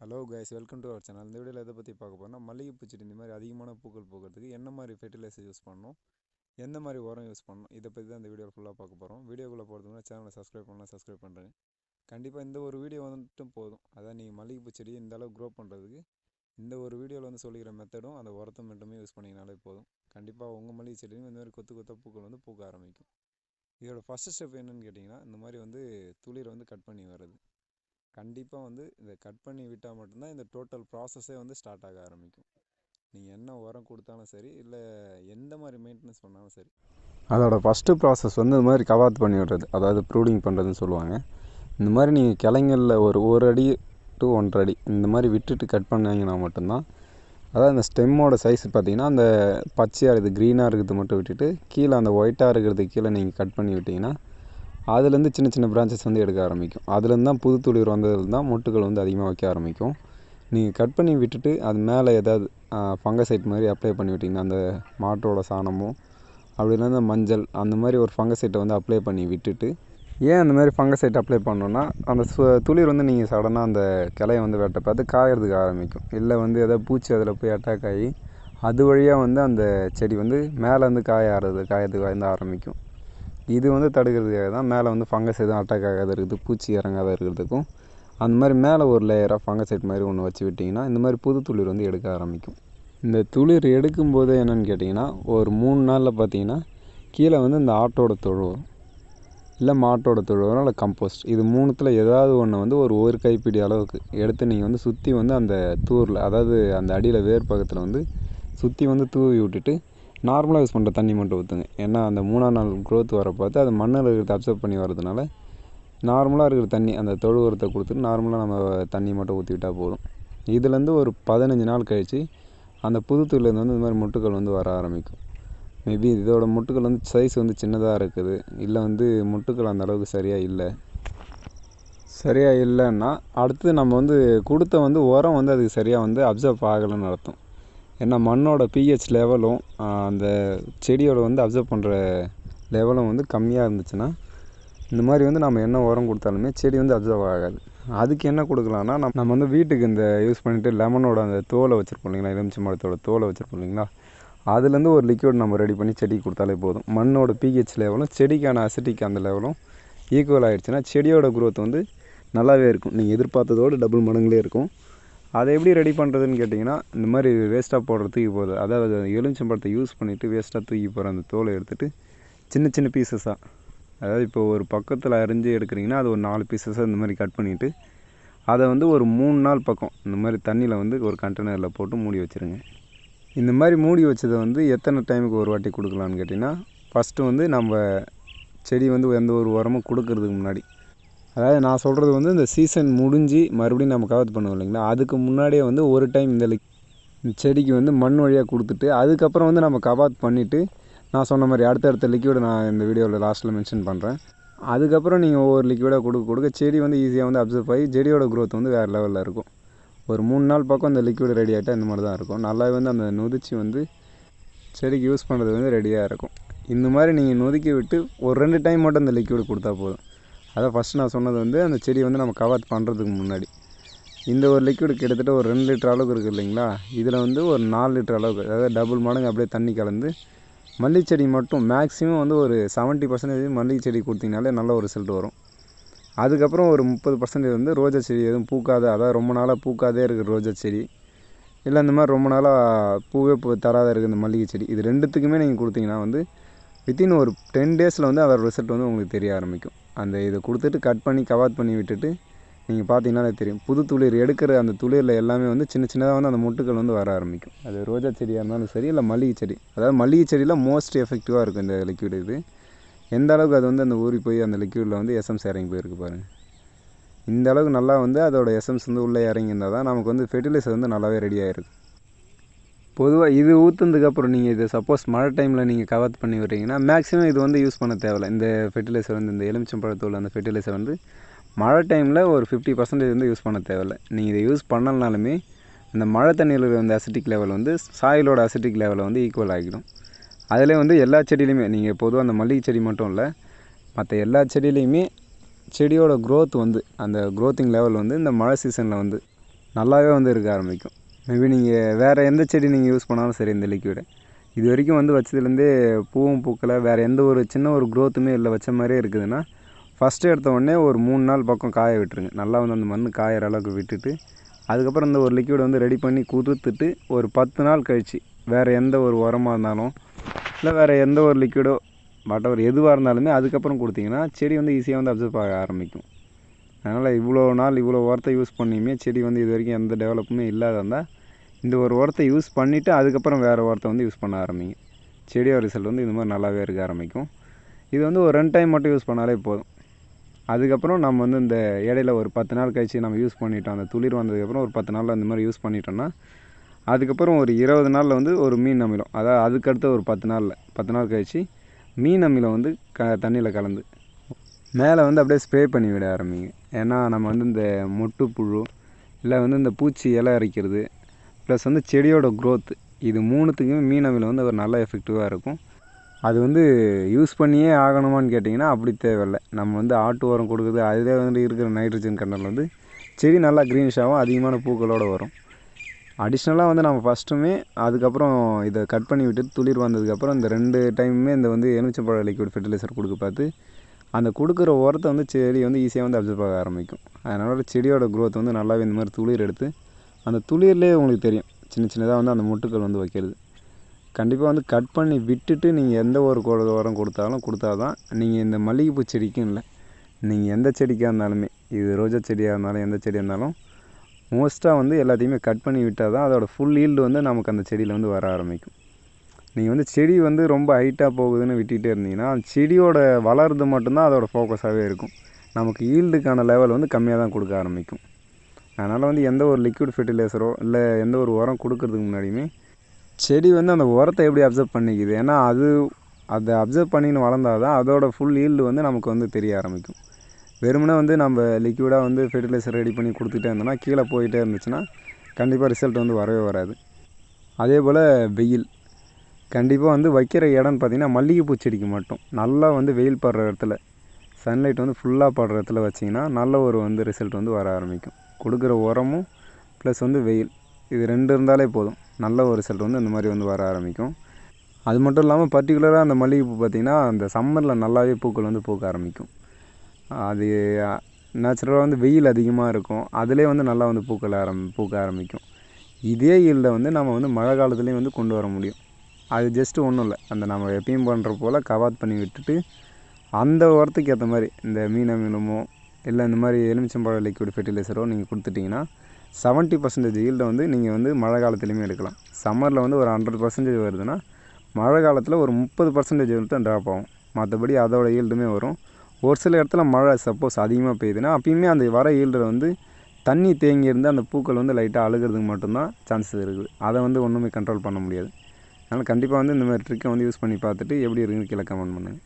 Hello guys welcome to our channel இந்த வீடியோவில் எதை பற்றி பார்க்க போறோம்னா மல்லிகைப்பூ செடி இந்த மாதிரி அதிகமான பூக்கள் பூக்கிறதுக்கு என்ன மாதிரி ஃபெர்டிலைசர் யூஸ் பண்ணணும் எந்த மாதிரி உரம் யூஸ் பண்ணணும் இதை பற்றி தான் இந்த வீடியோ ஃபுல்லாக பார்க்க போகிறோம் வீடியோக்குள்ளே போகிறதுக்கு சேனலை சப்ஸ்கிரைப் பண்ணலாம் சப்ஸ்கிரைப் பண்ணுறேன் கண்டிப்பாக இந்த ஒரு வீடியோ வந்துட்டும் போதும். அதான் நீங்கள் மல்லிகைப்பூ செடி இந்த அளவுக்கு க்ரோ பண்ணுறதுக்கு இந்த ஒரு வீடியோவில் வந்து சொல்லிக்கிற மெத்தடும் அந்த உரத்தை மட்டுமே யூஸ் பண்ணிங்கனாலே போதும். கண்டிப்பாக உங்கள் மல்லிகை செடியும் இந்த மாதிரி கொத்து கொத்த பூக்கள் வந்து பூக்க ஆரம்பிக்கும். இதோட ஃபஸ்ட்டு ஸ்டெப் என்னென்னு கேட்டிங்கன்னா இந்த மாதிரி வந்து துளிரை வந்து கட் பண்ணி வர்றது. கண்டிப்பாக வந்து இதை கட் பண்ணி விட்டால் மட்டும்தான் இந்த டோட்டல் ப்ராசஸே வந்து ஸ்டார்ட் ஆக ஆரம்பிக்கும். நீங்கள் என்ன உரம் கொடுத்தாலும் சரி இல்லை எந்த மாதிரி மெயின்டெனன்ஸ் பண்ணாலும் சரி. அதோட ஃபஸ்ட்டு ப்ராசஸ் வந்து இந்த மாதிரி கவாத் பண்ணி விடுறது அதாவது ப்ரூடிங் பண்ணுறதுன்னு சொல்லுவாங்க. இந்த மாதிரி நீங்கள் கிளைங்களில் ஒரு ஒரு அடி டு ஒன்றரை அடி இந்த மாதிரி விட்டுட்டு கட் பண்ணீங்கன்னா மட்டும்தான் அதாவது அந்த ஸ்டெம்மோட சைஸ் பார்த்தீங்கன்னா அந்த பச்சையாக இருக்குது க்ரீனாக இருக்கிறது மட்டும் விட்டுட்டு கீழே அந்த ஒயிட்டாக இருக்கிறது கீழே நீங்கள் கட் பண்ணி விட்டிங்கன்னா அதுலேருந்து சின்ன சின்ன பிரான்ச்சஸ் வந்து எடுக்க ஆரம்பிக்கும். அதுலேருந்து தான் புது துளிர் வந்ததுலேருந்து தான் மொட்டுகள் வந்து அதிகமாக வைக்க ஆரம்பிக்கும். நீங்கள் கட் பண்ணி விட்டுட்டு அது மேலே ஏதாவது ஃபங்கசைட் மாதிரி அப்ளை பண்ணி விட்டிங்கன்னா அந்த மாட்டோட சாணமோ அப்படி இல்லைன்னா மஞ்சள் அந்த மாதிரி ஒரு ஃபங்கசைட்டை வந்து அப்ளை பண்ணி விட்டுட்டு ஏன் அந்த மாதிரி ஃபங்கசைட் அப்ளை பண்ணோன்னா அந்த சு துளிர் வந்து நீங்கள் சடனாக அந்த கிளைய வந்து வெட்ட பார்த்து காயறதுக்கு ஆரம்பிக்கும். இல்லை வந்து எதாவது பூச்சி அதில் போய் அட்டாக் ஆகி அது வழியாக வந்து அந்த செடி வந்து மேலேருந்து காய ஆறுறது காயத்துக்கு வந்து ஆரம்பிக்கும். இது வந்து தடுக்கிறதுக்காக தான் மேலே வந்து ஃபங்கஸ் எதுவும் அட்டாக் ஆகாத இருக்குது பூச்சி இறங்காத இருக்கிறதுக்கும் அந்த மாதிரி மேலே ஒரு லேயராக ஃபங்கசைட் மாதிரி ஒன்று வச்சு விட்டிங்கன்னா இந்த மாதிரி புது துளிர் வந்து எடுக்க ஆரம்பிக்கும். இந்த துளிர் எடுக்கும்போது என்னென்னு கேட்டிங்கன்னா ஒரு மூணு நாளில் பார்த்தீங்கன்னா கீழே வந்து இந்த ஆட்டோட தொழு வரும். இல்லை மாட்டோட தொழு வரும் இல்லை கம்போஸ்ட் இது மூணுத்தில் ஏதாவது ஒன்று வந்து ஒரு ஒரு கைப்பிடி அளவுக்கு எடுத்து நீங்கள் வந்து சுற்றி வந்து அந்த தூரில் அதாவது அந்த அடியில் வேர் பக்கத்தில் வந்து சுற்றி வந்து தூவி விட்டுட்டு நார்மலாக யூஸ் பண்ணுற தண்ணி மட்டும் ஊற்றுங்க ஏன்னா அந்த மூணாம் நாள் க்ரோத் வர பார்த்து அது மண்ணில் இருக்கிறத அப்சர்வ் பண்ணி வரதுனால நார்மலாக இருக்கிற தண்ணி அந்த தொழு உரத்தை கொடுத்துட்டு நார்மலாக நம்ம தண்ணி மட்டும் ஊற்றிக்கிட்டால் போதும். இதுலேருந்து ஒரு பதினஞ்சு நாள் கழித்து அந்த புது வந்து இந்த மாதிரி முட்டுக்கள் வந்து வர ஆரம்பிக்கும். மேபி இதோட முட்டுக்கள் வந்து சைஸ் வந்து சின்னதாக இருக்குது. இல்லை வந்து முட்டுக்கள் அந்த அளவுக்கு சரியாக இல்லை. சரியாக இல்லைன்னா அடுத்து நம்ம வந்து கொடுத்த வந்து உரம் வந்து அதுக்கு சரியாக வந்து அப்சர்வ் ஆகலைன்னு அர்த்தம். ஏன்னா மண்ணோட பிஹெச் லெவலும் அந்த செடியோட வந்து அப்சர்வ் பண்ணுற லெவலும் வந்து கம்மியாக இருந்துச்சுன்னா இந்த மாதிரி வந்து நம்ம என்ன உரம் கொடுத்தாலுமே செடி வந்து அப்சர்வ் ஆகாது. அதுக்கு என்ன கொடுக்கலான்னா நம்ம நம்ம வந்து வீட்டுக்கு இந்த யூஸ் பண்ணிவிட்டு லெமனோட அந்த தோலை வச்சுருப்போம் இல்லைங்களா? எலுமிச்சை மரத்தோட தோலை வச்சுருப்போம் இல்லைங்களா? அதுலேருந்து ஒரு லிக்விட் நம்ம ரெடி பண்ணி செடிக்கு கொடுத்தாலே போதும். மண்ணோட பிஹெச் லெவலும் செடிக்கான அசிட்டிக் அந்த லெவலும் ஈக்குவல் ஆகிடுச்சுன்னா செடியோட குரோத் வந்து நல்லாவே இருக்கும். நீங்கள் எதிர்பார்த்ததோடு டபுள் மடங்குலேயே இருக்கும். அதை எப்படி ரெடி பண்ணுறதுன்னு கேட்டிங்கன்னா இந்த மாதிரி வேஸ்ட்டாக போடுற தூக்கி போகுது அதாவது எலுமிச்சம்பழத்தை யூஸ் பண்ணிவிட்டு வேஸ்ட்டாக தூக்கி போகிற அந்த தோலை எடுத்துகிட்டு சின்ன சின்ன பீசஸாக அதாவது இப்போ ஒரு பக்கத்தில் அரிஞ்சு எடுக்கிறீங்கன்னா அது ஒரு நாலு பீசஸாக இந்த மாதிரி கட் பண்ணிவிட்டு அதை வந்து ஒரு மூணு நாள் பக்கம் இந்த மாதிரி தண்ணியில் வந்து ஒரு கண்டெய்னரில் போட்டு மூடி வச்சுருங்க. இந்த மாதிரி மூடி வச்சதை வந்து எத்தனை டைமுக்கு ஒரு வாட்டி கொடுக்கலான்னு கேட்டிங்கன்னா ஃபஸ்ட்டு வந்து நம்ம செடி வந்து எந்த ஒரு உரமும் கொடுக்கறதுக்கு முன்னாடி அதாவது நான் சொல்கிறது வந்து இந்த சீசன் முடிஞ்சு மறுபடியும் நம்ம கவர் பண்ணுவோம் இல்லைங்களா? அதுக்கு முன்னாடியே வந்து ஒரு டைம் இந்த செடிக்கு வந்து மண் வழியாக கொடுத்துட்டு அதுக்கப்புறம் வந்து நம்ம கபாத் பண்ணிவிட்டு நான் சொன்ன மாதிரி அடுத்தடுத்த லிக்விடை நான் இந்த வீடியோவில் லாஸ்ட்டில் மென்ஷன் பண்ணுறேன் அதுக்கப்புறம் நீங்கள் ஒவ்வொரு லிக்விடாக கொடுக்க கொடுக்க செடி வந்து ஈஸியாக வந்து அப்சர்வ் ஆகி செடியோட க்ரோத் வந்து வேறு லெவலில் இருக்கும். ஒரு மூணு நாள் பக்கம் அந்த லிக்விட் ரெடி ஆகிட்டால் இந்த மாதிரி தான் இருக்கும். நல்லாவே வந்து அந்த நொதிச்சு வந்து செடிக்கு யூஸ் பண்ணுறது வந்து ரெடியாக இருக்கும். இந்த மாதிரி நீங்கள் நொதுக்கி விட்டு ஒரு ரெண்டு டைம் மட்டும் அந்த லிக்விட் கொடுத்தா போதும். அதான் ஃபஸ்ட் நான் சொன்னது வந்து அந்த செடியை வந்து நம்ம கவர் பண்ணுறதுக்கு முன்னாடி. இந்த ஒரு லிக்விடு கிட்டத்தட்ட ஒரு ரெண்டு லிட்டர் அளவுக்கு இருக்குது இல்லைங்களா? இதில் வந்து ஒரு நாலு லிட்டர் அளவுக்கு அதாவது டபுள் மடங்கு அப்படியே தண்ணி கலந்து மல்லிகை செடி மட்டும் மேக்ஸிமம் வந்து ஒரு செவன்ட்டி பர்சன்டேஜ் மல்லிகை செடி கொடுத்தீங்கனாலே நல்ல ஒரு ரிசல்ட் வரும். அதுக்கப்புறம் ஒரு முப்பது பர்சன்டேஜ் வந்து ரோஜா செடி எதுவும் பூக்காத அதாவது ரொம்ப நாளாக பூக்காதே இருக்கிற ரோஜா செடி. இல்லை இந்த மாதிரி ரொம்ப நாளாக பூவே பூ தராத இருக்குது இந்த மல்லிகை செடி. இது ரெண்டுத்துக்குமே நீங்கள் கொடுத்தீங்கன்னா வந்து வித்தின் ஒரு டென் டேஸில் வந்து அதோட ரிசல்ட் வந்து உங்களுக்கு தெரிய ஆரம்பிக்கும். அந்த இதை கொடுத்துட்டு கட் பண்ணி கவாத் பண்ணி விட்டுட்டு நீங்கள் பார்த்தீங்கன்னாலே தெரியும். புது துளிர் எடுக்கிற அந்த துளிரில் எல்லாமே வந்து சின்ன சின்னதாக வந்து அந்த முட்டுக்கள் வந்து வர ஆரம்பிக்கும். அது ரோஜா செடியாக இருந்தாலும் சரி இல்லை மல்லிகை செடி. அதாவது மல்லிகை செடியில் மோஸ்ட் எஃபெக்டிவாக இருக்கும் இந்த லிக்யூடு இது. எந்த அளவுக்கு அது வந்து அந்த ஊறி போய் அந்த லிக்விடில் வந்து எஸ்எம்ஸ் இறங்கி போயிருக்கு பாருங்கள் இந்த அளவுக்கு நல்லா வந்து அதோடய எஸ்எம்ஸ் வந்து உள்ளே இறங்கி இருந்தால் தான் நமக்கு வந்து ஃபெர்டிலைசர் வந்து நல்லாவே ரெடி ஆகிருக்கு பொதுவாக இது ஊற்றுனதுக்கப்புறம் நீங்கள் இது சப்போஸ் மழை டைமில் நீங்கள் கவர் பண்ணி விட்றீங்கன்னா மேக்ஸிமம் இது வந்து யூஸ் பண்ண தேவையில்ல. இந்த ஃபெர்டிலைசர் வந்து இந்த எலுமிச்சம்பழத்தூள் அந்த ஃபெர்டிலைசர் வந்து மழை டைமில் ஒரு ஃபிஃப்டி பர்சன்டேஜ் வந்து யூஸ் பண்ண தேவையில்ல. நீங்கள் இதை யூஸ் பண்ணலனாலுமே அந்த மழை தண்ணியில் வந்து அசிட்டிக் லெவல் வந்து சாயிலோட அசிட்டிக் லெவலை வந்து ஈக்குவல் ஆகிடும். அதிலே வந்து எல்லா செடியிலையுமே நீங்கள் பொதுவாக அந்த மல்லிகை செடி மட்டும் இல்லை மற்ற எல்லா செடியிலையுமே செடியோட க்ரோத் வந்து அந்த க்ரோத்திங் லெவல் வந்து இந்த மழை சீசனில் வந்து நல்லாவே வந்து இருக்க ஆரம்பிக்கும். மேபி நீங்கள் வேறு எந்த செடி நீங்கள் யூஸ் பண்ணாலும் சரி இந்த லிக்விடை இது வரைக்கும் வந்து வச்சதுலேருந்தே பூவும் பூக்கலை வேறு எந்த ஒரு சின்ன ஒரு க்ரோத்துமே இல்லை. வச்ச மாதிரியே இருக்குதுன்னா ஃபஸ்ட்டு எடுத்த உடனே ஒரு மூணு நாள் பக்கம் காய விட்டுருங்க. நல்லா வந்து அந்த மண் காயிற அளவுக்கு விட்டுட்டு அதுக்கப்புறம் இந்த ஒரு லிக்விட் வந்து ரெடி பண்ணி குதிர்த்துட்டு ஒரு பத்து நாள் கழித்து வேறு எந்த ஒரு உரமாக இருந்தாலும் இல்லை வேறு எந்த ஒரு லிக்விடோ வாட்டவர் எதுவாக இருந்தாலுமே அதுக்கப்புறம் கொடுத்தீங்கன்னா செடி வந்து ஈஸியாக வந்து அப்சர்வ் ஆக ஆரம்பிக்கும். அதனால் இவ்வளோ நாள் இவ்வளோ உரத்தை யூஸ் பண்ணியுமே செடி வந்து இது வரைக்கும் எந்த டெவலப்புமே இல்லாத இருந்தால் இந்த ஒரு உரத்தை யூஸ் பண்ணிவிட்டு அதுக்கப்புறம் வேறு உரத்தை வந்து யூஸ் பண்ண ஆரம்பிங்க. செடியோட ரிசல்ட் வந்து இந்த மாதிரி நல்லாவே இருக்க ஆரம்பிக்கும். இது வந்து ஒரு ரெண்டு டைம் மட்டும் யூஸ் பண்ணாலே போதும். அதுக்கப்புறம் நம்ம வந்து இந்த இடையில ஒரு பத்து நாள் கழிச்சு நம்ம யூஸ் பண்ணிட்டோம். அந்த துளிர் வந்ததுக்கப்புறம் ஒரு பத்து நாளில் இந்த மாதிரி யூஸ் பண்ணிட்டோம்னா அதுக்கப்புறம் ஒரு இருபது நாளில் வந்து ஒரு மீன் அமிலம் அதாவது அதுக்கடுத்த ஒரு பத்து நாளில் பத்து நாள் கழிச்சு மீன் அமிலம் வந்து க தண்ணியில் கலந்து மேலே வந்து அப்படியே ஸ்ப்ரே பண்ணி விட ஆரம்பிங்க. ஏன்னா நம்ம வந்து இந்த மொட்டு புழு இல்லை வந்து இந்த பூச்சி இலை அரைக்கிறது ப்ளஸ் வந்து செடியோட க்ரோத் இது மூணுத்துக்குமே மீனவில் வந்து ஒரு நல்ல எஃபெக்டிவாக இருக்கும். அது வந்து யூஸ் பண்ணியே ஆகணுமான்னு கேட்டிங்கன்னா அப்படி தேவையில்லை. நம்ம வந்து ஆட்டு உரம் கொடுக்குறது அதிலே வந்து இருக்கிற நைட்ரஜன் கண்டனில் வந்து செடி நல்லா க்ரீனிஷாகவும் அதிகமான பூக்களோடு வரும். அடிஷ்னலாக வந்து நம்ம ஃபஸ்ட்டுமே அதுக்கப்புறம் இதை கட் பண்ணி விட்டு துளிர் வந்ததுக்கப்புறம் இந்த ரெண்டு டைமுமே இந்த வந்து எலுமிச்சம்பழ லிக்விட் ஃபெர்டிலைசர் கொடுக்க பார்த்து அந்த கொடுக்குற உரத்தை வந்து செடி வந்து ஈஸியாக வந்து அப்சர்வ் ஆக ஆரம்பிக்கும். அதனால் செடியோட க்ரோத் வந்து நல்லாவே இந்த மாதிரி துளிர் எடுத்து அந்த துளிர்லேயே உங்களுக்கு தெரியும். சின்ன சின்னதாக வந்து அந்த மொட்டுக்கள் வந்து வைக்கிறது. கண்டிப்பாக வந்து கட் பண்ணி விட்டுட்டு நீங்கள் எந்த ஒரு கொ- உரம் கொடுத்தாலும் கொடுத்தா தான் நீங்கள் இந்த மல்லிகைப்பூ செடிக்கும் இல்லை. நீங்கள் எந்த செடிக்காக இருந்தாலுமே இது ரோஜா செடியாக இருந்தாலும் எந்த செடியாக இருந்தாலும் மோஸ்ட்டாக வந்து எல்லாத்தையுமே கட் பண்ணி விட்டால் தான் அதோட ஃபுல் ஈல்டு வந்து நமக்கு அந்த செடியில் வந்து வர ஆரம்பிக்கும். நீங்கள் வந்து செடி வந்து ரொம்ப ஹைட்டாக போகுதுன்னு விட்டுக்கிட்டே இருந்தீங்கன்னா அந்த செடியோட வளர்றது மட்டும்தான் அதோடய ஃபோக்கஸாகவே இருக்கும். நமக்கு ஈல்டுக்கான லெவல் வந்து கம்மியாக தான் கொடுக்க ஆரம்பிக்கும். அதனால் வந்து எந்த ஒரு லிக்விட் ஃபெர்டிலைசரோ இல்லை எந்த ஒரு உரம் கொடுக்கறதுக்கு முன்னாடியுமே செடி வந்து அந்த உரத்தை எப்படி அப்சர்வ் பண்ணிக்குது? ஏன்னா அது அதை அப்சர்வ் பண்ணின்னு வளர்ந்தால் தான் அதோட ஃபுல் ஈல்டு வந்து நமக்கு வந்து தெரிய ஆரம்பிக்கும். வெறுமனே வந்து நம்ம லிக்விடாக வந்து ஃபெர்டிலைசர் ரெடி பண்ணி கொடுத்துட்டே இருந்தோம்னா கீழே போயிட்டே இருந்துச்சுன்னா கண்டிப்பாக ரிசல்ட் வந்து வரவே வராது. அதே போல் வெயில். கண்டிப்பாக வந்து வைக்கிற இடம்னு பார்த்திங்கன்னா மல்லிகைப்பூ செடிக்கு மட்டும். நல்லா வந்து வெயில் படுற இடத்துல சன்லைட் வந்து ஃபுல்லாக படுற இடத்துல வச்சிங்கன்னா நல்ல ஒரு வந்து ரிசல்ட் வந்து வர ஆரம்பிக்கும். கொடுக்குற உரமும் ப்ளஸ் வந்து வெயில். இது ரெண்டு இருந்தாலே போதும். நல்ல ஒரு ரிசல்ட் வந்து இந்த மாதிரி வந்து வர ஆரம்பிக்கும். அது மட்டும் இல்லாமல் பர்டிகுலராக அந்த மல்லிகைப்பூ பார்த்திங்கன்னா அந்த சம்மரில் நல்லாவே பூக்கள் வந்து பூக்க ஆரம்பிக்கும். அது நேச்சுரலாக வந்து வெயில் அதிகமாக இருக்கும். அதிலே வந்து நல்லா வந்து பூக்கள் ஆரம் பூக்க ஆரம்பிக்கும். இதே ஈல்டை வந்து நம்ம வந்து மழை காலத்துலேயும் வந்து கொண்டு வர முடியும். அது ஜஸ்ட்டு ஒன்றும் இல்லை. அந்த நம்ம எப்பயும் பண்ணுற போல் கவாத் பண்ணி விட்டுட்டு அந்த உரத்துக்கு ஏற்ற மாதிரி இந்த மீன மீனமோ இல்லை இந்த மாதிரி எலுமிச்சம்பழ லிக்விட் ஃபெர்டிலைசரோ நீங்கள் கொடுத்துட்டிங்கன்னா செவன்ட்டி பர்சன்டேஜ் ஈல்டை வந்து நீங்கள் வந்து மழை காலத்துலேயுமே எடுக்கலாம். சம்மரில் வந்து ஒரு ஹண்ட்ரட் பர்சன்டேஜ் வருதுன்னா மழை காலத்தில் ஒரு முப்பது பர்சன்டேஜ் வந்து ட்ராப் ஆகும். மற்றபடி அதோட ஈல்டுமே வரும். ஒரு சில இடத்துல மழை சப்போஸ் அதிகமாக பெய்யுதுன்னா அப்பயுமே அந்த வர ஈல்டில் வந்து தண்ணி தேங்கி இருந்து அந்த பூக்கள் வந்து லைட்டாக அழுகிறதுக்கு மட்டும்தான் சான்சஸ் இருக்குது. அதை வந்து ஒன்றுமே கண்ட்ரோல் பண்ண முடியாது. அதனால் கண்டிப்பாக வந்து இந்த மாதிரி ட்ரிக்கை வந்து யூஸ் பண்ணி பார்த்துட்டு எப்படி இருக்குன்னு கீழே கமெண்ட் பண்ணுங்கள்